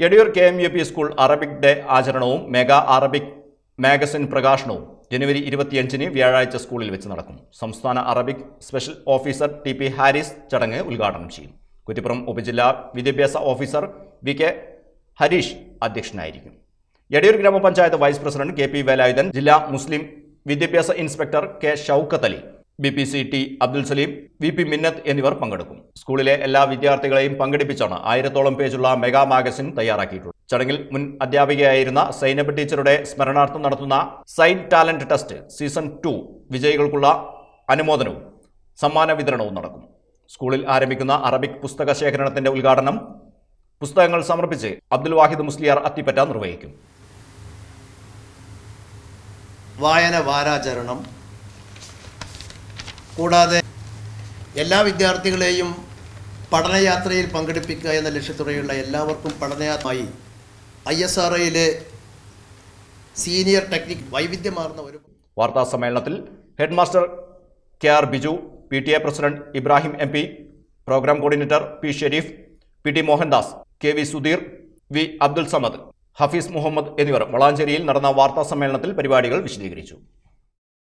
Edayur K M U P school Arabic day ആചരണവും mega Arabic magazine പ്രകാശനവും ജനുവരി ഇരുപത്തിയഞ്ചിന് വ്യാഴാഴ്ച സ്കൂളിൽ വെച്ച് നടക്കും. സംസ്ഥാന Arabic special officer T P Haris ചടങ്ങ് ഉദ്ഘാടനം ചെയ്യും. കുറ്റിപ്പുറം ഉപജില്ലാ വിദ്യാഭ്യാസ ഓഫീസർ വി കെ ഹരീഷ് അധ്യക്ഷനായിരിക്കും. എടിയൂർ ഗ്രാമപഞ്ചായത്ത് vice president K P Velayudhan ജില്ലാ മുസ്ലിം വിദ്യാഭ്യാസ inspector K Shoukathali B P C T Abdul Salim V P Minnath എന്നിവർ പങ്കെടുക്കും. സ്കൂളിലെ എല്ലാ വിദ്യാർത്ഥികളെയും പങ്കെടുപ്പിച്ചാണ് ആയിരത്തോളം പേജുള്ള മെഗാ മാഗസിൻ തയ്യാറാക്കിയിട്ടുള്ളത്. ചടങ്ങിൽ മുൻ അധ്യാപികയായിരുന്ന സൈനബ് ടീച്ചറുടെ സ്മരണാർത്ഥം നടത്തുന്ന sign talent test season two വിജയികൾക്കുള്ള അനുമോദനവും സമ്മാന വിതരണവും നടക്കും. സ്കൂളിൽ ആരംഭിക്കുന്ന അറബിക് പുസ്തക ശേഖരണത്തിന്റെ ഉദ്ഘാടനം പുസ്തകങ്ങൾ സമർപ്പിച്ച് അബ്ദുൽ വാഹിദ് മുസ്ലിയാർ അത്തിപ്പറ്റ നിർവഹിക്കും. വായന വാരാചരണം കൂടാതെ എല്ലാ വിദ്യാർത്ഥികളെയും പഠനയാത്രയിൽ പങ്കെടുപ്പിക്കുക എന്ന ലക്ഷ്യത്തോടെയുള്ള എല്ലാവർക്കും പഠനയാത്രമായി ഐ എസ് ആർ ഐയിലെ സീനിയർ ടെക്നിക് വൈവിധ്യമാർന്ന ഒരു വാർത്താ സമ്മേളനത്തിൽ head master K R Biju P T A president Ibrahim M P programme coordinator P Sharif P T Mohandas K V Sudheer V Abdul Samad Hafeez Muhammad എന്നിവർ വളാഞ്ചേരിയിൽ നടന്ന വാർത്താ സമ്മേളനത്തിൽ പരിപാടികൾ വിശദീകരിച്ചു.